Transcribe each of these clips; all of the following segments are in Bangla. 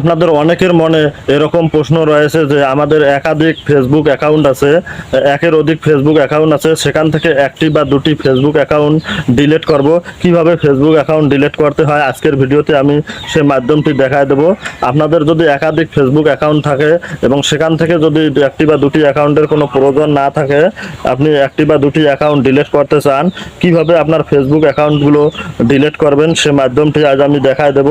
আপনাদের অনেকের মনে এরকম প্রশ্ন রয়েছে যে আমাদের একাধিক ফেসবুক অ্যাকাউন্ট আছে, একের অধিক ফেসবুক অ্যাকাউন্ট আছে, সেখান থেকে একটি বা দুটি ফেসবুক অ্যাকাউন্ট ডিলিট করব। কীভাবে ফেসবুক অ্যাকাউন্ট ডিলিট করতে হয় আজকের ভিডিওতে আমি সে মাধ্যমটি দেখায় দেব। আপনাদের যদি একাধিক ফেসবুক অ্যাকাউন্ট থাকে এবং সেখান থেকে যদি একটি বা দুটি অ্যাকাউন্টের কোনো প্রয়োজন না থাকে, আপনি একটি বা দুটি অ্যাকাউন্ট ডিলিট করতে চান, কীভাবে আপনার ফেসবুক অ্যাকাউন্টগুলো ডিলিট করবেন সে মাধ্যমটি আজ আমি দেখায় দেব।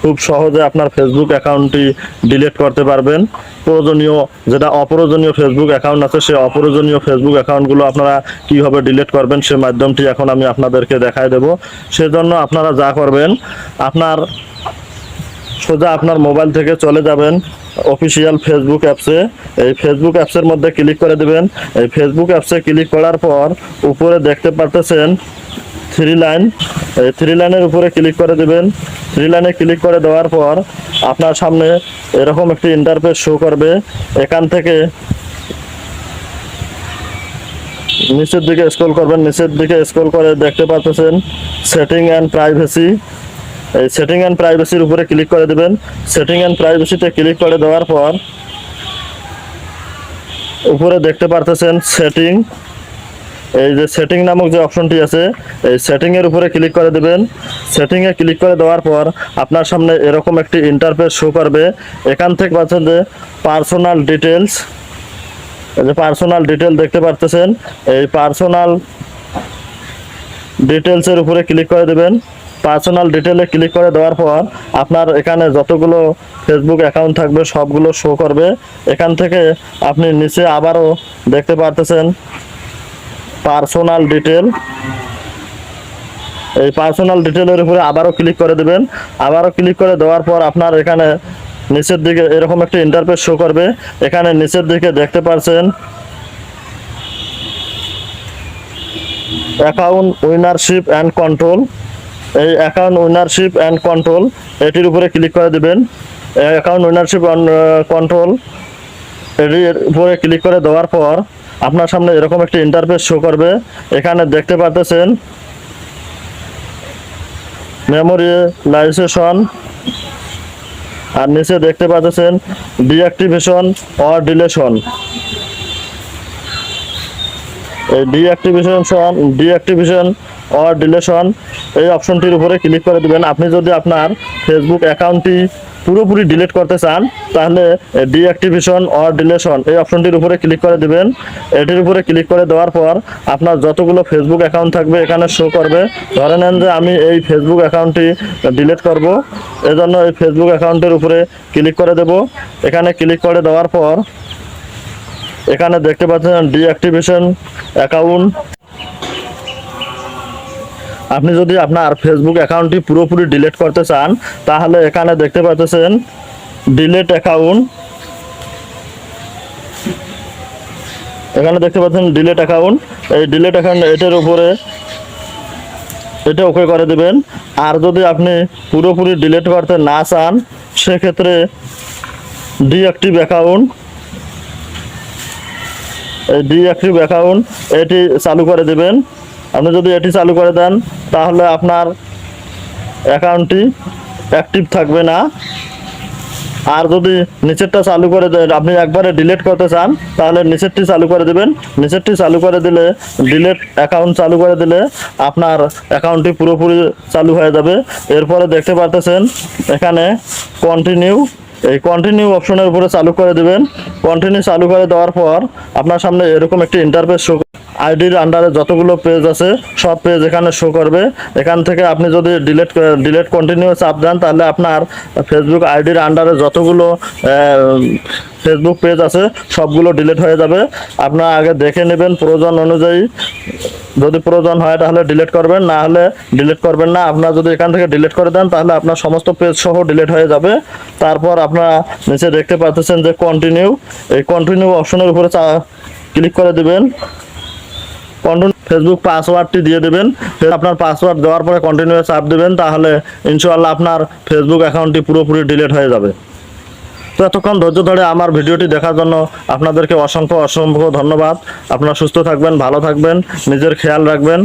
খুব সহজে আপনার ফেসবুক অ্যাকাউন্টটি ডিলিট করতে পারবেন। প্রয়োজনীয় যেটা অপ্রয়োজনীয় ফেসবুক অ্যাকাউন্ট আছে, সেই অপ্রয়োজনীয় ফেসবুক অ্যাকাউন্টগুলো আপনারা কীভাবে ডিলিট করবেন সে মাধ্যমটি এখন আমি আপনাদেরকে দেখায় দেব। সেজন্য আপনারা যা করবেন, আপনার সোজা আপনার মোবাইল থেকে চলে যাবেন অফিসিয়াল ফেসবুক অ্যাপসে এই ফেসবুক অ্যাপসের মধ্যে ক্লিক করে দেবেন। এই ফেসবুক অ্যাপসে ক্লিক করার পর উপরে দেখতে পারতেছেন থ্রি লাইন থ্রি লাইনের উপরে ক্লিক করে দেবেন। থ্রি লাইনে ক্লিক করে দেওয়ার পর আপনার সামনে এরকম একটি ইন্টারফেস শো করবে। এখান থেকে নিচের দিকে স্ক্রল করবেন। নিচের দিকে স্ক্রল করে দেখতে পাচ্ছেন সেটিং অ্যান্ড প্রাইভেসি এই সেটিং অ্যান্ড প্রাইভেসির উপরে ক্লিক করে দেবেন। সেটিং অ্যান্ড প্রাইভেসিতে ক্লিক করে দেওয়ার পর উপরে দেখতে পারতেছেন সেটিং এই যে সেটিং নামক যে অপশনটি আছে, এই সেটিং এর উপরে ক্লিক করে দেবেন। সেটিং এ ক্লিক করে দেওয়ার পর আপনার সামনে এরকম একটি ইন্টারফেস শো করবে। এখান থেকে পাচ্ছেন যে পার্সোনাল ডিটেলস এই যে পার্সোনাল ডিটেল দেখতে পারতেছেন, এই পার্সোনাল ডিটেলসের উপরে ক্লিক করে দেবেন। পার্সোনাল ডিটেলে ক্লিক করে দেওয়ার পর আপনার এখানে যতগুলো ফেসবুক অ্যাকাউন্ট থাকবে, সবগুলো শো করবে। এখান থেকে আপনি নিচে আবারও দেখতে পারতেছেন পার্সোনাল ডিটেল। এই পার্সোনাল ডিটেলের উপরে আবারও ক্লিক করে দেবেন। আবারও ক্লিক করে দেওয়ার পর আপনার এখানে নিচের দিকে এরকম একটা ইন্টারফেস শো করবে। এখানে নিচের দিকে দেখতে পাচ্ছেন অ্যাকাউন্ট উইনারশিপ অ্যান্ড কন্ট্রোল এই অ্যাকাউন্ট উইনারশিপ অ্যান্ড কন্ট্রোল এটির উপরে ক্লিক করে দেবেন। অ্যাকাউন্ট উইনারশিপ কন্ট্রোল এটির উপরে ক্লিক করে দেওয়ার পর আপনার সামনে এরকম একটি ইন্টারফেস শো করবে। এখানে দেখতে পাচ্ছেন মেমোরি লাইসেশন আর নিচে দেখতে পাচ্ছেন ডিঅ্যাক্টিভেশন অর ডিলেশন এই ডিঅ্যাক্টিভেশন ডিঅ্যাক্টিভেশন অর ডিলেশন এই অপশনটির উপরে ক্লিক করে দিবেন। আপনি যদি আপনার ফেসবুক অ্যাকাউন্টটি পুরোপুরি ডিলিট করতে চান, তাহলে ডিঅ্যাক্টিভেশন অর ডিলেশন এই অপশনটির উপরে ক্লিক করে দিবেন। এটির উপরে ক্লিক করে দেওয়ার পর আপনার যতগুলো ফেসবুক অ্যাকাউন্ট থাকবে এখানে শো করবে। ধরে নেন যে আমি এই ফেসবুক অ্যাকাউন্টটি ডিলিট করব। এজন্য এই ফেসবুক অ্যাকাউন্টের উপরে ক্লিক করে দেব। এখানে ক্লিক করে দেওয়ার পর এখানে দেখতে পাচ্ছেন ডিঅ্যাক্টিভেশন অ্যাকাউন্ট আপনি যদি আপনার ফেসবুক অ্যাকাউন্টটি পুরোপুরি ডিলিট করতে চান, তাহলে এখানে দেখতে পাচ্ছেন ডিলিট অ্যাকাউন্ট এখানে দেখতে পাচ্ছেন ডিলেট অ্যাকাউন্ট এই ডিলেট অ্যাকাউন্ট এটার উপরে এটা ওকে করে দেবেন। আর যদি আপনি পুরোপুরি ডিলেট করতে না চান, সেক্ষেত্রে ডিঅ্যাক্টিভ অ্যাকাউন্ট এই ডিঅ্যাক্টিভ অ্যাকাউন্ট এটি চালু করে দেবেন। আপনি যদি এটি চালু করে দেন, তাহলে আপনার অ্যাকাউন্টটি অ্যাক্টিভ থাকবে না। আর যদি নিচেরটা চালু করে দেন, আপনি একবারে ডিলিট করতে চান, তাহলে নিচেরটি চালু করে দেবেন। নিচেরটি চালু করে দিলে ডিলিট অ্যাকাউন্ট চালু করে দিলে আপনার অ্যাকাউন্টটি পুরোপুরি চালু হয়ে যাবে। এরপরে দেখতে পারতেছেন, এখানে কন্টিনিউ এই কন্টিনিউ অপশনের উপরে চালু করে দেবেন। কন্টিনিউ চালু করে দেওয়ার পর আপনার সামনে এরকম একটি ইন্টারফেস শো আইডির আন্ডারে যতগুলো পেজ আছে, সব পেজ এখানে শো করবে। এখান থেকে আপনি যদি ডিলেট ডিলেট কন্টিনিউ চাপ দেন, তাহলে আপনার ফেসবুক আইডির আন্ডারে যতগুলো ফেসবুক পেজ আছে, সবগুলো ডিলিট হয়ে যাবে। আপনার আগে দেখে নেবেন প্রয়োজন অনুযায়ী। যদি প্রয়োজন হয়, তাহলে ডিলিট করবেন, না হলে ডিলিট করবেন না। আপনার যদি এখান থেকে ডিলিট করে দেন, তাহলে আপনার সমস্ত পেজ সহ ডিলিট হয়ে যাবে। তারপর আপনারা নিচে দেখতে পাচ্ছেন যে কন্টিনিউ এই কন্টিনিউ অপশনের উপরে ক্লিক করে দিবেন। কন্টিনিউ ফেসবুক পাসওয়ার্ডটি দিয়ে দেবেন। আপনার পাসওয়ার্ড দেওয়ার পরে কন্টিনিউ চাপ দেবেন তাহলে ইনশাআল্লাহ আপনার ফেসবুক অ্যাকাউন্টটি পুরোপুরি ডিলিট হয়ে যাবে। তো এতক্ষণ ধৈর্য ধরে আমার ভিডিওটি দেখার জন্য আপনাদেরকে অসংখ্য অসংখ্য ধন্যবাদ। আপনারা সুস্থ থাকবেন, ভালো থাকবেন, নিজের খেয়াল রাখবেন।